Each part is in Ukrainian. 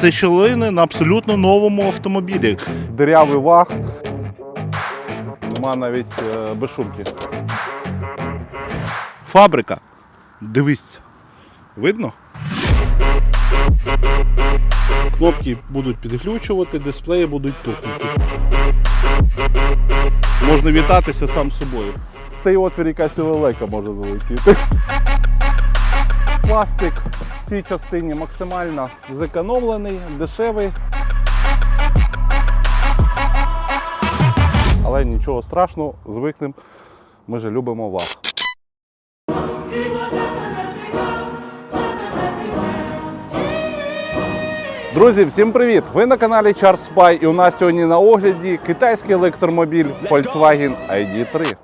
Це щілини на абсолютно новому автомобілі. Дирявий ваг. Нема навіть е, безшумки. Фабрика. Дивіться. Видно? Кнопки будуть підглючувати, дисплеї будуть тухнути. Можна вітатися сам з собою. Цей отвір якась лелека може залетіти. Пластик в цій частині максимально зекономлений, дешевий. Але нічого страшного, звикнемо. Ми же любимо ваг. Друзі, всім привіт! Ви на каналі Charles Spy і у нас сьогодні на огляді китайський електромобіль Volkswagen ID3.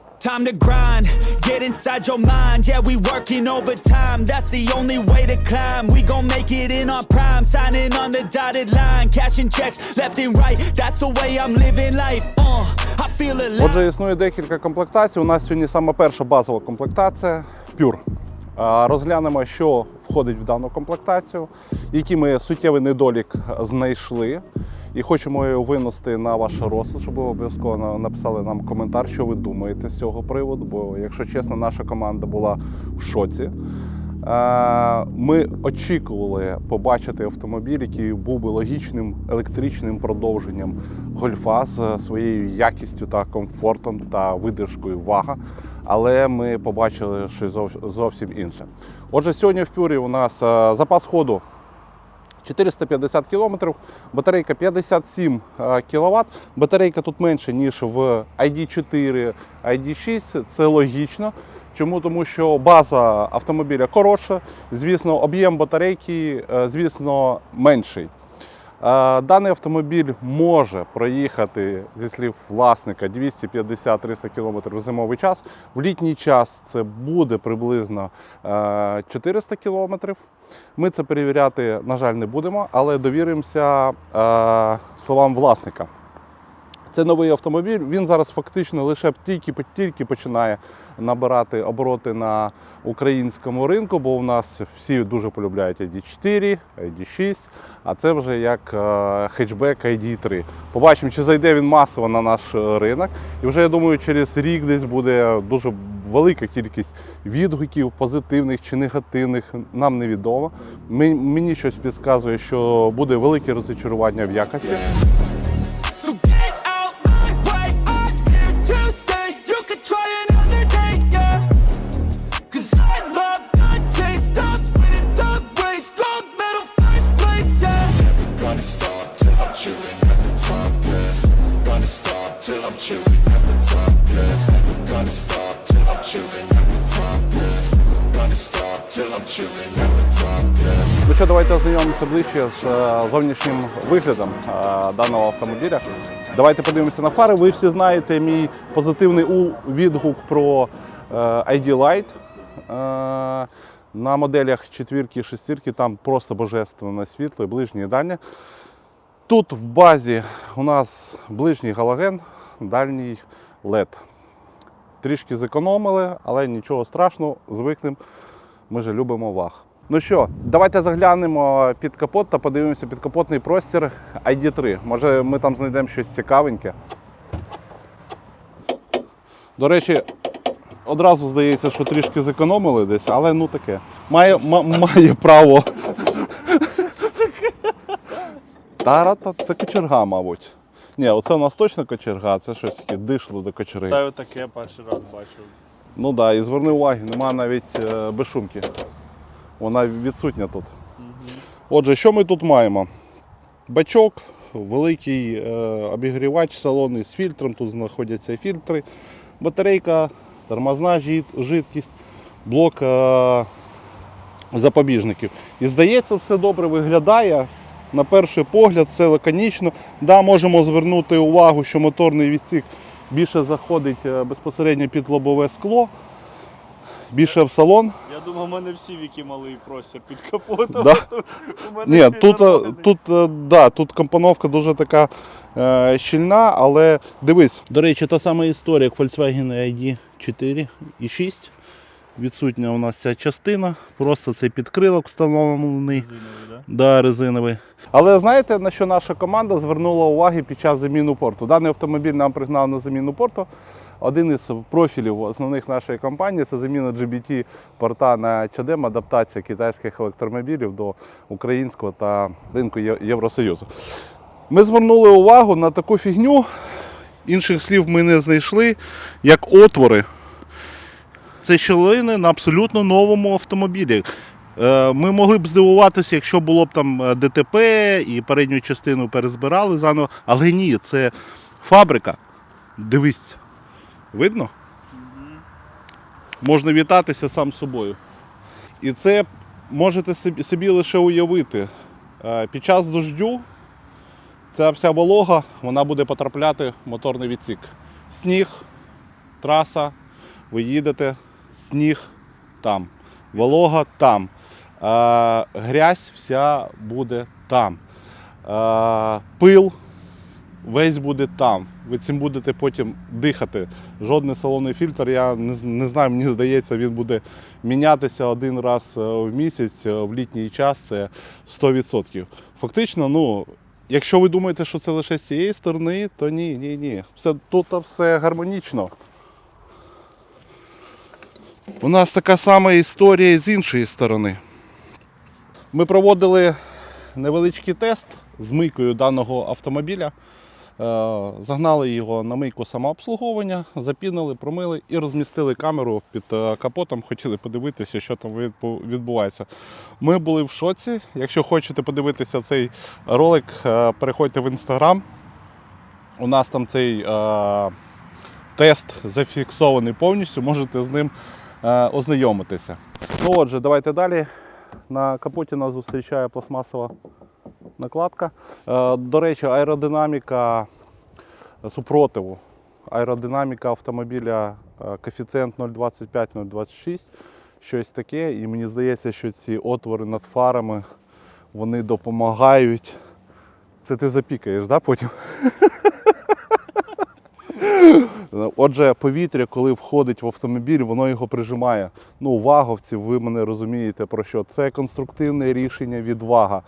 Get inside your mind. Yeah, we working overtime. That's the only way to climb. We gon' make it in our prime. Signing on the dotted line, cashing checks left and right. That's the way I'm living life. Uh, I feel alive. Отже, існує декілька комплектацій. У нас сьогодні саме перша базова комплектація Pure. Розглянемо, що входить в дану комплектацію, які ми суттєвий недолік знайшли. І хочемо його винести на ваш розсуд, щоб ви обов'язково написали нам коментар, що ви думаєте з цього приводу. Бо, якщо чесно, наша команда була в шоці. Е, Ми очікували побачити автомобіль, який був би логічним електричним продовженням гольфа з своєю якістю та комфортом та видержкою вага. Але ми побачили щось зовсім інше. Отже, сьогодні в пюрі у нас е, запас ходу 450 км, батарейка 57 кВт. Батарейка тут менше, ніж в ID4, ID6. Це логічно. Чому? Тому що база автомобіля коротша, звісно, об'єм батарейки, е, звісно, менший. Е, Даний автомобіль може проїхати зі слів власника 250-300 км в зимовий час. В літній час це буде приблизно е, 400 км. Ми це перевіряти, на жаль, не будемо, але довіримося е, словам власника. Це новий автомобіль. Він зараз фактично лише тільки, тільки починає набирати обороти на українському ринку, бо у нас всі дуже полюбляють ID4, ID6, а це вже як е, хетчбек ID3. Побачимо, чи зайде він масово на наш е, ринок. І вже я думаю, через рік десь буде дуже велика кількість відгуків, позитивних чи негативних. Нам невідомо. Мені щось підказує, що буде велике розчарування в якості. Давайте ознайомимося ближче з е, зовнішнім виглядом е, даного автомобіля. Давайте подивимося на фари. Ви всі знаєте мій позитивний відгук про е, ID Light. На моделях четвірки і шестірки там просто божественне світло і ближнє і дальнє. Тут в базі у нас ближній галоген, дальній LED. Трішки зекономили, але нічого страшного, звикнемо. Ми же любимо ваг. Ну що, давайте заглянемо під капот та подивимося підкапотний простір ID3. Може, ми там знайдемо щось цікавеньке. До речі, одразу здається, що трішки зекономили десь, але ну таке. Має, ма- має право. Тарата, це кочерга, мабуть. Ні, оце у нас точно кочерга, це щось таке дишло до кочерги. Та й отаке перший раз бачу. Ну так, да, і зверни увагу, нема навіть е, безшумки. Вона відсутня тут. Отже, що ми тут маємо? Бачок, великий е, обігрівач салонний з фільтром, тут знаходяться фільтри, батарейка, тормозна жидкість, блок е, запобіжників. І здається, все добре виглядає. На перший погляд, все лаконічно. Да, можемо звернути увагу, що моторний відсік більше заходить е, безпосередньо під лобове скло, більше в салон. Я думав, у мене всі віки малий простір під капотом. Да. Ні, тут, е, тут, е, да, тут компоновка дуже така е, щільна, але дивись. До речі, та сама історія, як Volkswagen ID 4 і 6. Відсутня у нас ця частина, просто цей підкрилок встановлений. Резиновий, да? Да, резиновий. Але знаєте, на що наша команда звернула увагу під час заміну порту? Даний автомобіль нам пригнав на заміну порту. Один із профілів основних нашої компанії це заміна GBT порта на чадем, адаптація китайських електромобілів до українського та ринку Євросоюзу. Ми звернули увагу на таку фігню, інших слів ми не знайшли, як отвори. Це щілини на абсолютно новому автомобілі. Е, Ми могли б здивуватися, якщо було б там е, ДТП і передню частину перезбирали заново, але ні, це фабрика. Дивіться. Видно? Можна вітатися сам собою. І це можете собі- собі лише уявити. Е, Під час дождю ця вся волога вона буде потрапляти в моторний відсік. Сніг, траса, ви їдете, сніг там, волога там, е, грязь вся буде там, е, пил весь буде там. Ви цим будете потім дихати. Жодний салонний фільтр, я не, не знаю, мені здається, він буде мінятися один раз е, в місяць е, в літній час, це 100%. Фактично, ну. Якщо ви думаєте, що це лише з цієї сторони, то ні, ні, ні. Все, тут все гармонічно. У нас така сама історія з іншої сторони. Ми проводили невеличкий тест з мийкою даного автомобіля. Е, Загнали його на мийку самообслуговування, запінили, промили і розмістили камеру під е, капотом. Хотіли подивитися, що там відбувається. Ми були в шоці. Якщо хочете подивитися цей ролик, е, переходьте в інстаграм. У нас там цей е, тест зафіксований повністю, можете з ним е, ознайомитися. Ну отже, давайте далі. На капоті нас зустрічає пластмасова накладка. Е, До речі, аеродинаміка супротиву. Аеродинаміка автомобіля е, коефіцієнт 0,25-0,26, щось таке. І мені здається, що ці отвори над фарами вони допомагають. Це ти запікаєш, да, потім? Отже, повітря, коли входить в автомобіль, воно його прижимає. Ну, ваговці, ви мене розумієте про що. Це конструктивне рішення від вага.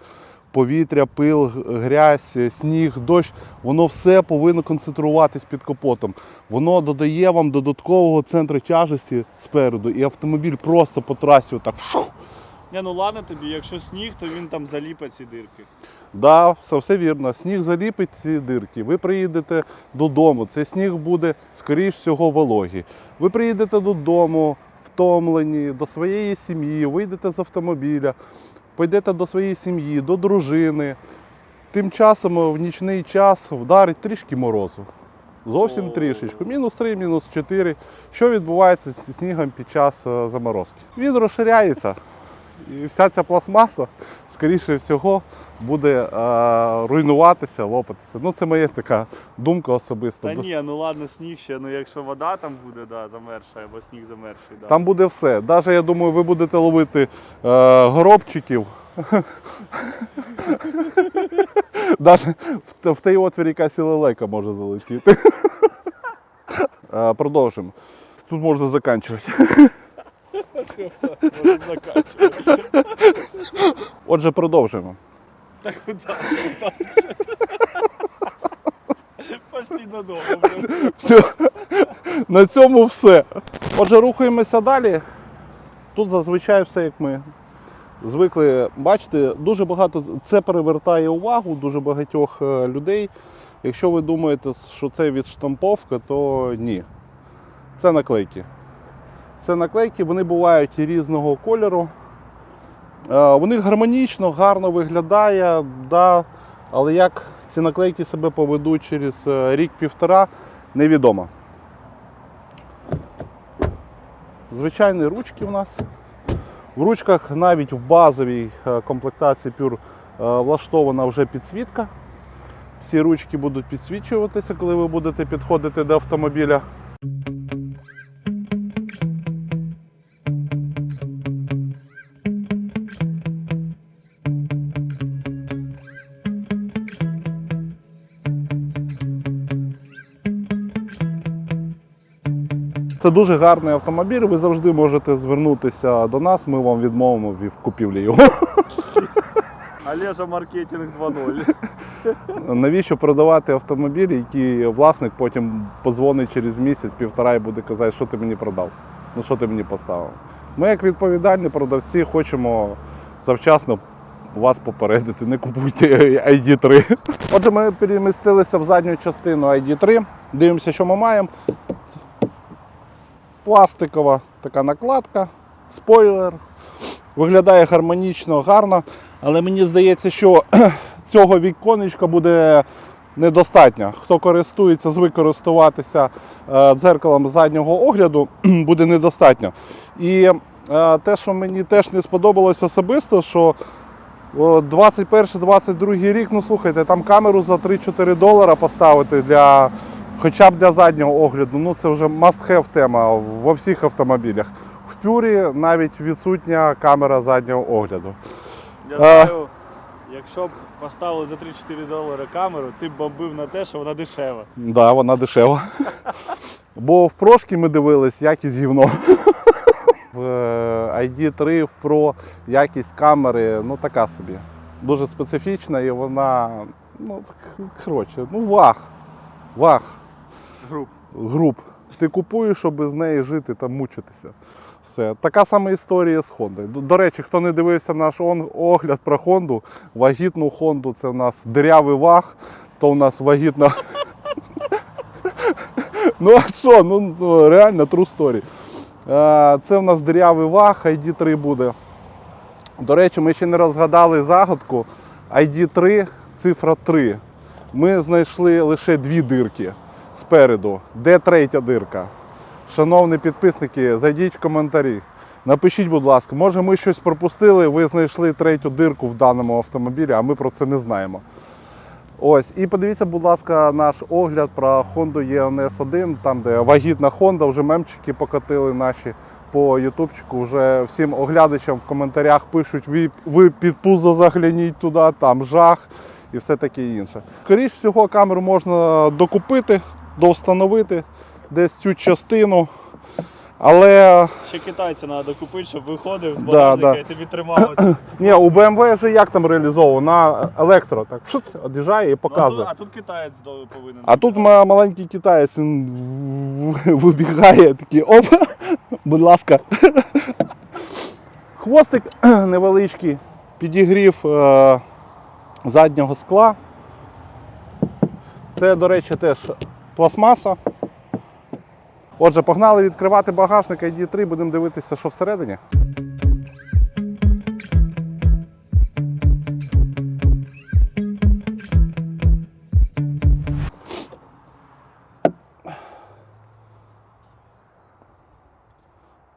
Повітря, пил, грязь, сніг, дощ, воно все повинно концентруватись під капотом. Воно додає вам додаткового центру тяжесті спереду, і автомобіль просто по трасі отак. фшу. Ні, ну ладно тобі, якщо сніг, то він там заліпить ці дирки. Да, все, все вірно. Сніг заліпить ці дирки. Ви приїдете додому. Цей сніг буде, скоріш всього, вологий. Ви приїдете додому, втомлені, до своєї сім'ї, вийдете з автомобіля, пойдете до своєї сім'ї, до дружини. Тим часом в нічний час вдарить трішки морозу. Зовсім трішечку. Мінус 3, мінус 4. Що відбувається зі снігом під час е, заморозки? Він розширяється. І вся ця пластмаса, скоріше всього, буде е, руйнуватися, лопатися. Ну, це моя така думка особиста. Та ні, ну ладно, сніг ще, ну якщо вода там буде, да, замерша, або сніг замерший, да. Там буде все. Навіть я думаю, ви будете ловити е, горобчиків. Навіть в, в той отвір якась лелека може залетіти. Е, Продовжимо. Тут можна закінчувати. Отже, продовжуємо. Так? Пошли додому. Все. На цьому все. Отже, рухаємося далі. Тут зазвичай все, як ми звикли бачити, дуже багато це перевертає увагу дуже багатьох е, людей. Якщо ви думаєте, що це відштамповка, то ні. Це наклейки. Це наклейки, вони бувають різного кольору. Е, Вони гармонічно, гарно виглядає, да, але як ці наклейки себе поведуть через е, рік-півтора, невідомо. Звичайні ручки у нас. В ручках навіть в базовій е, комплектації е, влаштована вже підсвітка. Всі ручки будуть підсвічуватися, коли ви будете підходити до автомобіля. Це дуже гарний автомобіль. Ви завжди можете звернутися до нас. Ми вам відмовимо в купівлі його. Олежа маркетинг 2.0. Навіщо продавати автомобіль, який власник потім подзвонить через місяць-півтора і буде казати, що ти мені продав, ну що ти мені поставив. Ми, як відповідальні продавці, хочемо завчасно вас попередити, не купуйте ID3. Отже, ми перемістилися в задню частину ID3. Дивимося, що ми маємо. Пластикова така накладка, спойлер. Виглядає гармонічно, гарно, але мені здається, що цього віконечка буде недостатньо. Хто користується, звик користуватися е, дзеркалом заднього огляду, буде недостатньо. І е, те, що мені теж не сподобалось особисто, що 21-22 рік, ну слухайте, там камеру за 3-4 долара поставити для хоча б для заднього огляду, ну це вже must-have тема во всіх автомобілях. В пюрі навіть відсутня камера заднього огляду. Я знаю, якщо б поставили за 3-4 долари камеру, ти б бомбив на те, що вона дешева. Да, вона дешева. Бо в прошки ми дивились якість гівно. В е, ID3 в Pro якість камери ну така собі. Дуже специфічна і вона, ну, так, коротше, ну вах. Вах. Груп. груп. Ти купуєш, щоб з неї жити та мучитися. Все. Така сама історія з Хондою. До, речі, хто не дивився наш огляд про Хонду, вагітну Хонду, це в нас дирявий ваг, то у нас вагітна. ну а що? Ну ну, реально true story. Це в нас дирявий ваг, ID3 буде. До речі, ми ще не розгадали загадку. ID3, цифра 3. Ми знайшли лише дві дирки спереду. Де третя дирка? Шановні підписники, зайдіть в коментарі. Напишіть, будь ласка, може ми щось пропустили, ви знайшли третю дирку в даному автомобілі, а ми про це не знаємо. Ось, і подивіться, будь ласка, наш огляд про Honda EOS 1, там, де вагітна Honda, вже мемчики покатили наші по ютубчику. Вже всім оглядачам в коментарях пишуть, ви, ви під пузо загляніть туди, там жах і все таке інше. Скоріше всього, камеру можна докупити, довстановити десь цю частину. Але Ще китайця треба купити, щоб виходив з Да, да. і тобі тримав. ні, у BMW вже як там реалізовано? На електро. Так шут, од'їжджає і Ну, а, тут, показує. а тут китаєць повинен. А тут маленький китаєць він вибігає такий оп, будь ласка. Хвостик невеличкий, підігрів е, заднього скла. Це, до речі, теж пластмаса. Отже, погнали відкривати багажник ID3, будемо дивитися, що всередині.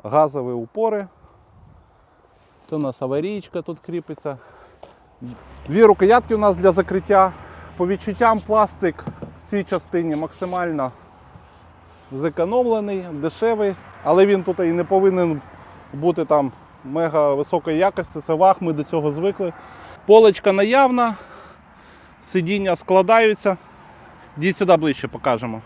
газові упори. Це у нас аварійка тут кріпиться. Дві рукоятки у нас для закриття. По відчуттям пластик цій частині максимально зекономлений, дешевий, але він тут і не повинен бути там мега високої якості. Це ваг, ми до цього звикли. Полочка наявна, сидіння складаються. Діть сюди ближче покажемо.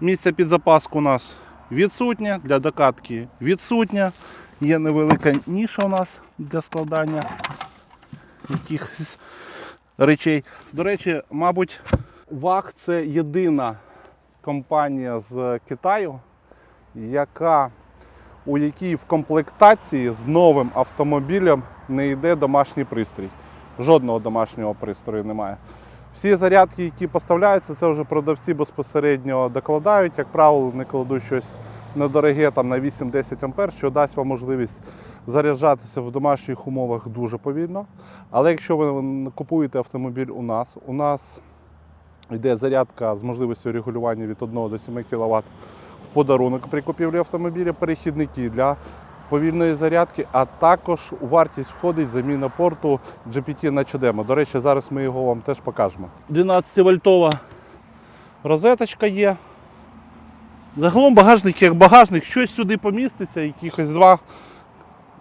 Місце під запаску у нас відсутнє, для докатки відсутнє. Є невелика ніша у нас для складання якихось речей. До речі, мабуть, ВАГ це єдина компанія з Китаю, яка, у якій в комплектації з новим автомобілем не йде домашній пристрій. Жодного домашнього пристрою немає. Всі зарядки, які поставляються, це вже продавці безпосередньо докладають. Як правило, не кладуть щось недороге там, на 8-10 ампер, що дасть вам можливість заряджатися в домашніх умовах дуже повільно. Але якщо ви купуєте автомобіль у нас, у нас йде зарядка з можливістю регулювання від 1 до 7 кВт в подарунок при купівлі автомобіля, перехідники для повільної зарядки, а також у вартість входить заміна порту GPT на CDM. До речі, зараз ми його вам теж покажемо. 12-вольтова розеточка є. Загалом багажник як багажник, щось сюди поміститься, якихось два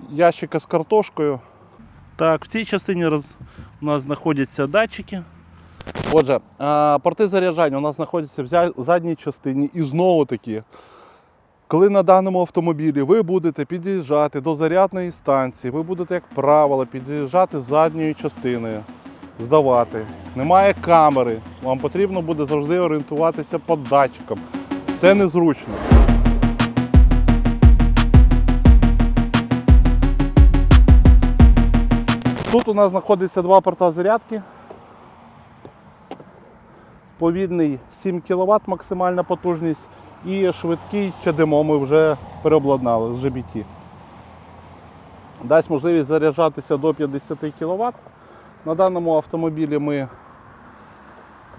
ящика з картошкою. Так, в цій частині роз... у нас знаходяться датчики. Отже, порти заряджання у нас знаходяться в в задній частині і знову таки. Коли на даному автомобілі ви будете під'їжджати до зарядної станції, ви будете, як правило, під'їжджати з задньої частини, здавати. Немає камери, вам потрібно буде завжди орієнтуватися по датчикам. Це незручно. Тут у нас знаходиться два порта зарядки. Повільний 7 кВт максимальна потужність і швидкий ЧДМО ми вже переобладнали з GBT. Дасть можливість заряджатися до 50 кВт. На даному автомобілі ми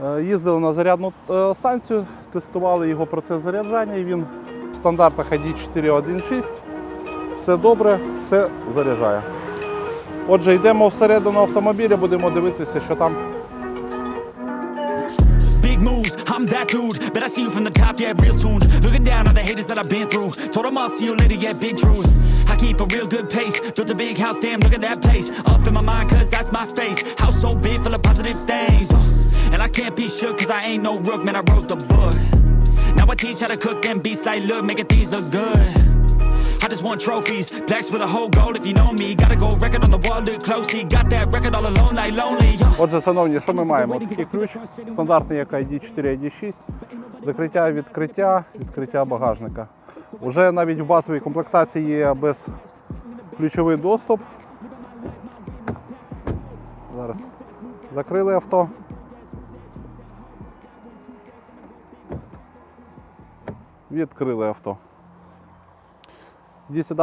е, їздили на зарядну е, станцію, тестували його процес заряджання і він в стандартах ID 4.1.6. Все добре, все заряджає. Отже, йдемо всередину автомобіля, будемо дивитися, що там. Big moves, I'm that dude. Bet I see you from the top, yeah, real soon. Looking down on the haters that I've been through. Told them I'll see you later, yeah, big truth. I keep a real good pace. Built a big house, damn, look at that place. Up in my mind, cause that's my space. House so big, full of positive things. Uh, And I can't be shook, cause I ain't no rook, man, I wrote the book. Now I teach how to cook them beats like, look, making things look good. I just want trophies, blacks with a whole goal if you know me. Gotta go record on the wall, look closely. Got that record all alone, like lonely. Отже, шановні, що ми маємо? Такий ключ, стандартний як ID 4 ID 6 закриття, відкриття, відкриття багажника. Уже навіть в базовій комплектації є безключовий доступ. Зараз закрили авто. Відкрили авто. Іди сюди,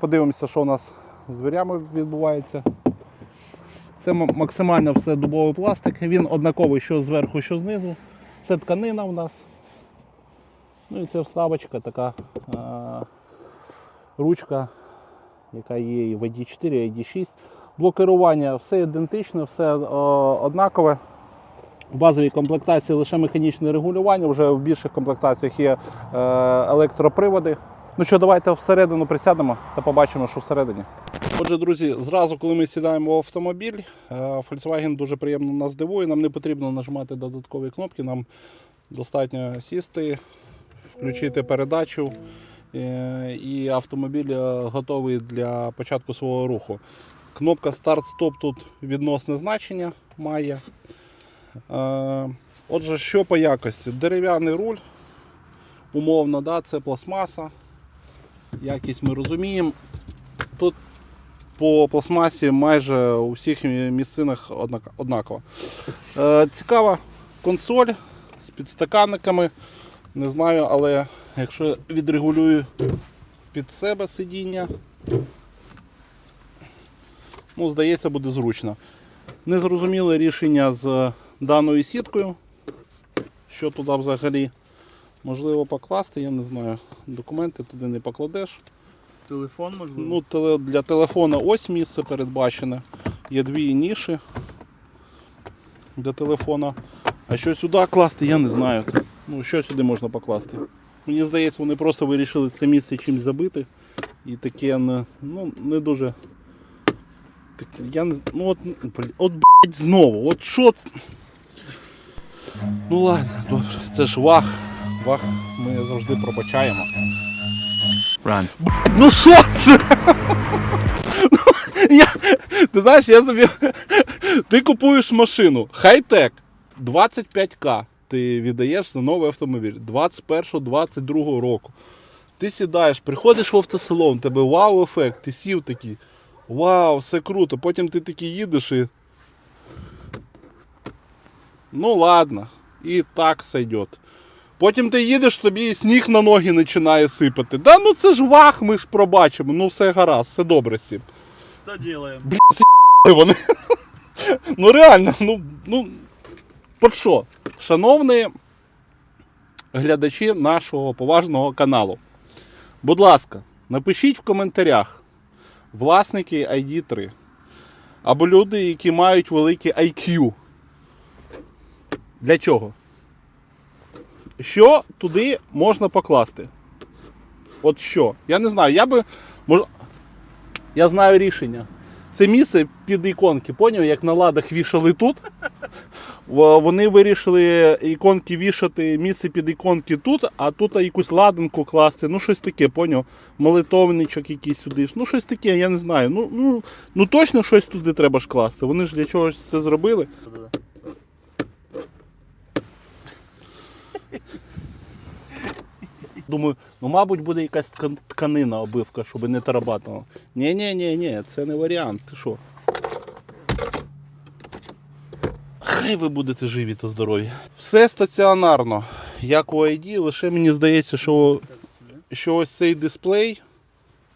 подивимося, що у нас з дверями відбувається. Це максимально все дубовий пластик. Він однаковий що зверху, що знизу. Це тканина у нас. Ну і це вставочка, така а, ручка, яка є і в ID4, і ID6. Блок керування все ідентичне, все о, однакове. В базовій комплектації лише механічне регулювання, вже в більших комплектаціях є е, електроприводи. Ну що, давайте всередину присядемо та побачимо, що всередині. Отже, друзі, зразу, коли ми сідаємо в автомобіль, е, Volkswagen дуже приємно нас дивує. Нам не потрібно нажимати додаткові кнопки, нам достатньо сісти, включити передачу, е, і автомобіль е, готовий для початку свого руху. Кнопка старт-стоп тут відносне значення має. Отже, що по якості? Дерев'яний руль, умовно, да, це пластмаса. Якість ми розуміємо. Тут по пластмасі майже у всіх місцинах однаково. Е, цікава консоль з підстаканниками. Не знаю, але якщо відрегулюю під себе сидіння, ну, здається, буде зручно. Незрозуміле рішення з даною сіткою. Що туди взагалі можливо покласти, я не знаю. Документи туди не покладеш. Телефон можливо? Ну, теле- для телефона ось місце передбачене. Є дві ніші для телефона. А що сюди класти, я не знаю. Ну, що сюди можна покласти? Мені здається, вони просто вирішили це місце чимось забити. І таке не, ну, не дуже. Так, я не, ну от, от блядь, знову. От що це? Ну ладно, добре. Це ж вах. Вах ми завжди пробачаємо. Run. Ну що це? Ну, я, ти знаєш, я собі. Ти купуєш машину, хай-тек, 25к. Ти віддаєш за новий автомобіль 21-22 року. Ти сідаєш, приходиш в автосалон, тебе вау-ефект, ти сів такий. Вау, все круто. Потім ти такий їдеш і. Ну ладно, і так сойдет. Потім ти їдеш, тобі і сніг на ноги починає сипати. Да ну це ж вах, ми ж пробачимо. Ну все гаразд, все добре цим. Це ділаємо. Вони. Ну реально, ну, ну от що, шановні глядачі нашого поважного каналу, будь ласка, напишіть в коментарях власники ID3 або люди, які мають великий IQ. Для чого? Що туди можна покласти? От що? Я не знаю, я би. Мож... Я знаю рішення. Це місце під іконки, поняв, як на ладах вішали тут. Вони вирішили іконки вішати, місце під іконки тут, а тут якусь ладанку класти. Ну, щось таке, поняв? Молитовничок якийсь сюди. Ну, щось таке, я не знаю. Ну, ну, ну точно щось туди треба ж класти. Вони ж для чогось це зробили. Думаю, ну, мабуть, буде якась тканина обивка, щоб не тарабатало. ні ні ні ні це не варіант. Ти що? Хай ви будете живі та здорові. Все стаціонарно, як у ID, лише мені здається, що, що ось цей дисплей,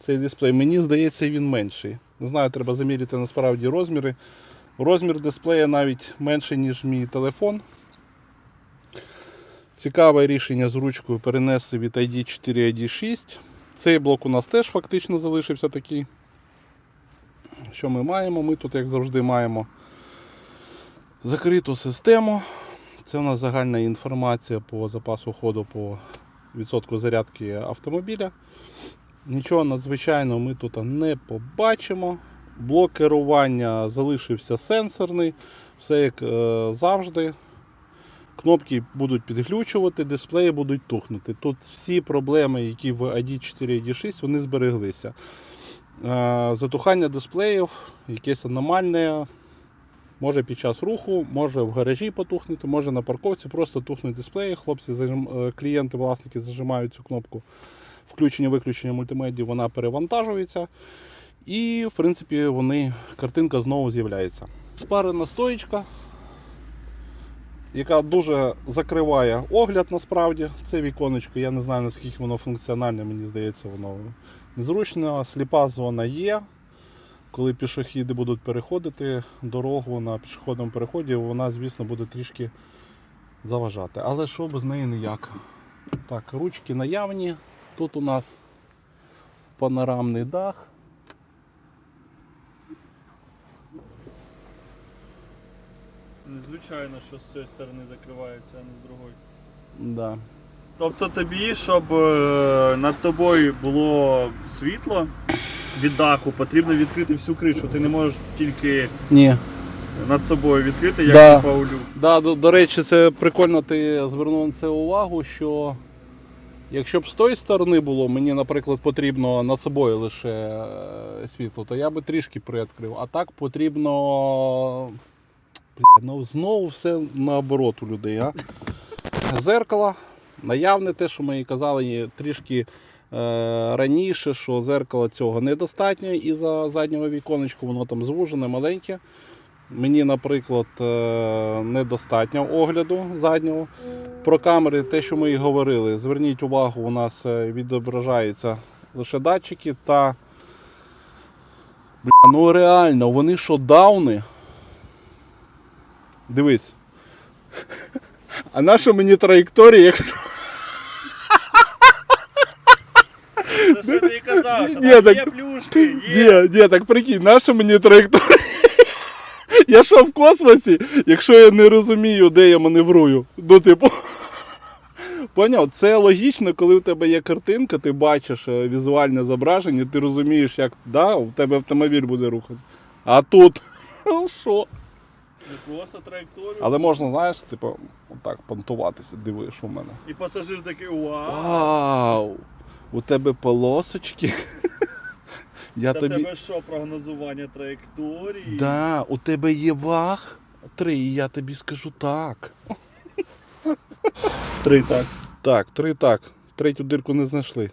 цей дисплей, мені здається, він менший. Не знаю, треба заміряти насправді розміри. Розмір дисплея навіть менший, ніж мій телефон. Цікаве рішення з ручкою перенести від ID 4 ID 6. Цей блок у нас теж фактично залишився такий. Що ми маємо? Ми тут, як завжди, маємо закриту систему. Це у нас загальна інформація по запасу ходу по відсотку зарядки автомобіля. Нічого надзвичайного ми тут не побачимо. Блок керування залишився сенсорний, все як е, завжди. Кнопки будуть підглючувати, дисплеї будуть тухнути. Тут всі проблеми, які в ID 4 ID 6, вони збереглися. Затухання дисплеїв, якесь аномальне, може під час руху, може в гаражі потухнути, може на парковці просто тухнуть дисплеї. Хлопці, е, клієнти, власники зажимають цю кнопку включення-виключення мультимедії, вона перевантажується. І, в принципі, вони, картинка знову з'являється. Спарена стоїчка, яка дуже закриває огляд насправді. Це віконечко, я не знаю наскільки воно функціональне, мені здається, воно незручно. Сліпа зона є. Коли пішохіди будуть переходити дорогу на пішохідному переході, вона, звісно, буде трішки заважати. Але що без неї ніяк. Так, ручки наявні. Тут у нас панорамний дах. Незвичайно, що з цієї сторони закривається, а не з другої. Да. Тобто тобі, щоб е, над тобою було світло від даху, потрібно відкрити всю кришу. Ти не можеш тільки Ні. над собою відкрити, як Да. да. Паулю. Да, до, до речі, це прикольно, ти звернув на це увагу, що якщо б з тої сторони було, мені, наприклад, потрібно над собою лише е, світло, то я би трішки приоткрив. А так потрібно. Ну знову все наоборот у людей. А? Зеркало. Наявне те, що ми і казали трішки е, раніше, що зеркала цього недостатньо і за заднього віконечку, воно там звужене, маленьке. Мені, наприклад, е, недостатньо огляду заднього. Про камери, те, що ми і говорили, зверніть увагу, у нас е, відображаються лише датчики та. Бля, ну реально, вони що дауни. Дивись. А на що мені траєкторія, якщо. Це що ти і казав, що Ні, там так- є плюшки, є. Ні, ні, так прикинь, на що мені траєкторія? Я що в космосі, якщо я не розумію, де я маневрую. Ну, типу. Поняв? Це логічно, коли в тебе є картинка, ти бачиш е, візуальне зображення, ти розумієш, як да, в тебе автомобіль буде рухатися. А тут. ну, Що? Не просто траєкторію. Але можна, знаєш, типу, отак понтуватися, диви, що в мене. І пасажир такий вау. Вау! У тебе полосочки. Я Це тобі. тебе що, прогнозування траєкторії? Да, у тебе є ваг три, і я тобі скажу так. Три так. Так, три так. Третю дирку не знайшли.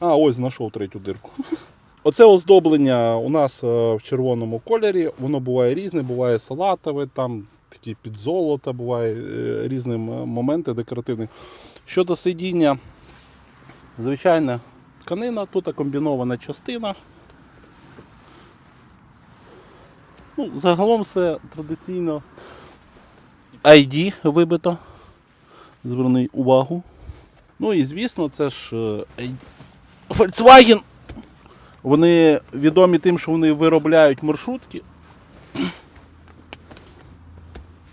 А, ось знайшов третю дирку. Оце оздоблення у нас е, в червоному кольорі. Воно буває різне, буває салатове, там такі під золото, буває е, різні моменти декоративні. Щодо сидіння, звичайна тканина, тут комбінована частина. Ну, загалом все традиційно ID вибито. Зверни увагу. Ну і звісно, це ж е, Volkswagen. Вони відомі тим, що вони виробляють маршрутки.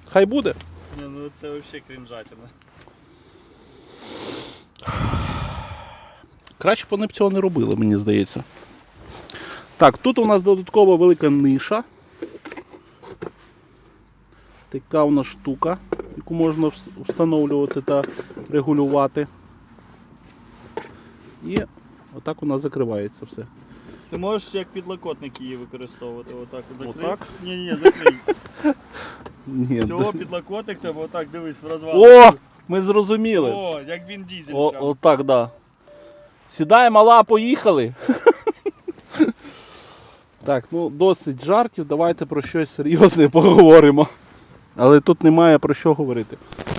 Хай буде. Ні, ну це взагалі крінжатина. Краще б вони б цього не робили, мені здається. Так, тут у нас додаткова велика ниша. така у нас штука, яку можна встановлювати та регулювати. І отак у нас закривається все. Ти можеш як підлокотник її використовувати. Отак. Закрий. Отак? Ні, ні, закрий. Ні, Всього підлокотник тебе отак дивись в розвал. О! Ми зрозуміли. О, як він дізель. О, прям. отак, да. Сідай, мала, поїхали. так, ну досить жартів, давайте про щось серйозне поговоримо. Але тут немає про що говорити.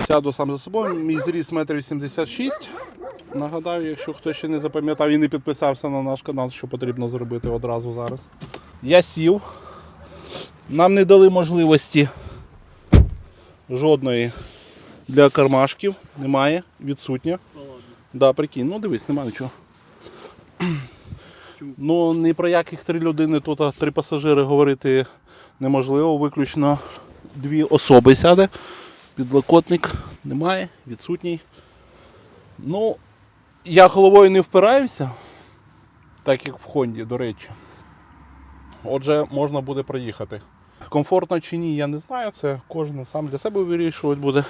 Сяду сам за собою, мій зріст 1,86 м. Нагадаю, якщо хтось ще не запам'ятав і не підписався на наш канал, що потрібно зробити одразу зараз. Я сів. Нам не дали можливості жодної для кармашків. Немає, відсутня. Да, прикинь, ну дивись, нема нічого. Ну, ні про яких три людини тут, три пасажири говорити неможливо. Виключно дві особи сяде. Підлокотник немає, відсутній. Ну, я головою не впираюся, так як в Хонді, до речі. Отже, можна буде проїхати. Комфортно чи ні, я не знаю. Це кожен сам для себе вирішувати буде.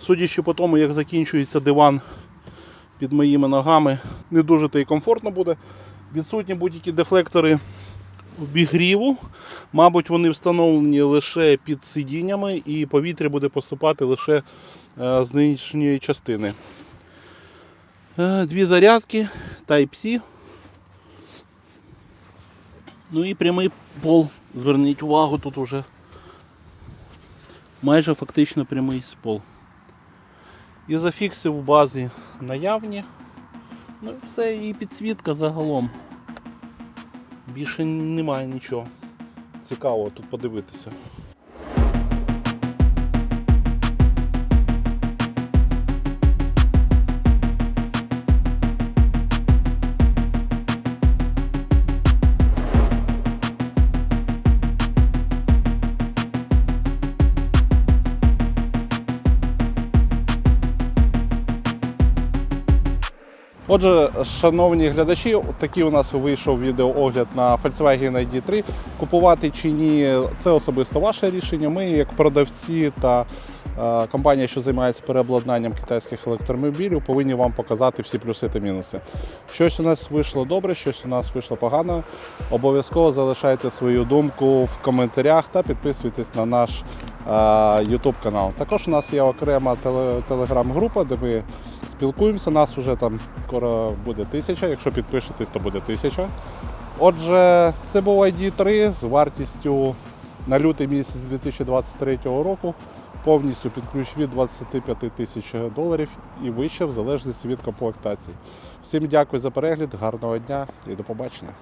Судячи по тому, як закінчується диван під моїми ногами не дуже то й комфортно буде. Відсутні будь-які дефлектори обігріву. Мабуть, вони встановлені лише під сидіннями і повітря буде поступати лише е, з нижньої частини. Е, Дві зарядки Type-C. Ну і прямий пол. Зверніть увагу, тут уже майже фактично прямий пол. І зафікси в базі наявні. Ну і все, і підсвітка загалом. Більше немає нічого. Цікаво тут подивитися. Отже, шановні глядачі, такий у нас вийшов відеоогляд на Volkswagen ID3. Купувати чи ні, це особисто ваше рішення. Ми, як продавці та компанія, що займається переобладнанням китайських електромобілів, повинні вам показати всі плюси та мінуси. Щось у нас вийшло добре, щось у нас вийшло погано. Обов'язково залишайте свою думку в коментарях та підписуйтесь на наш е, YouTube канал. Також у нас є окрема телеграм-група, де ми спілкуємося. Нас вже там скоро буде тисяча. Якщо підпишетесь, то буде тисяча. Отже, це був ID3 з вартістю на лютий місяць 2023 року. Повністю під ключ від 25 тисяч доларів і вище в залежності від комплектації. Всім дякую за перегляд, гарного дня і до побачення.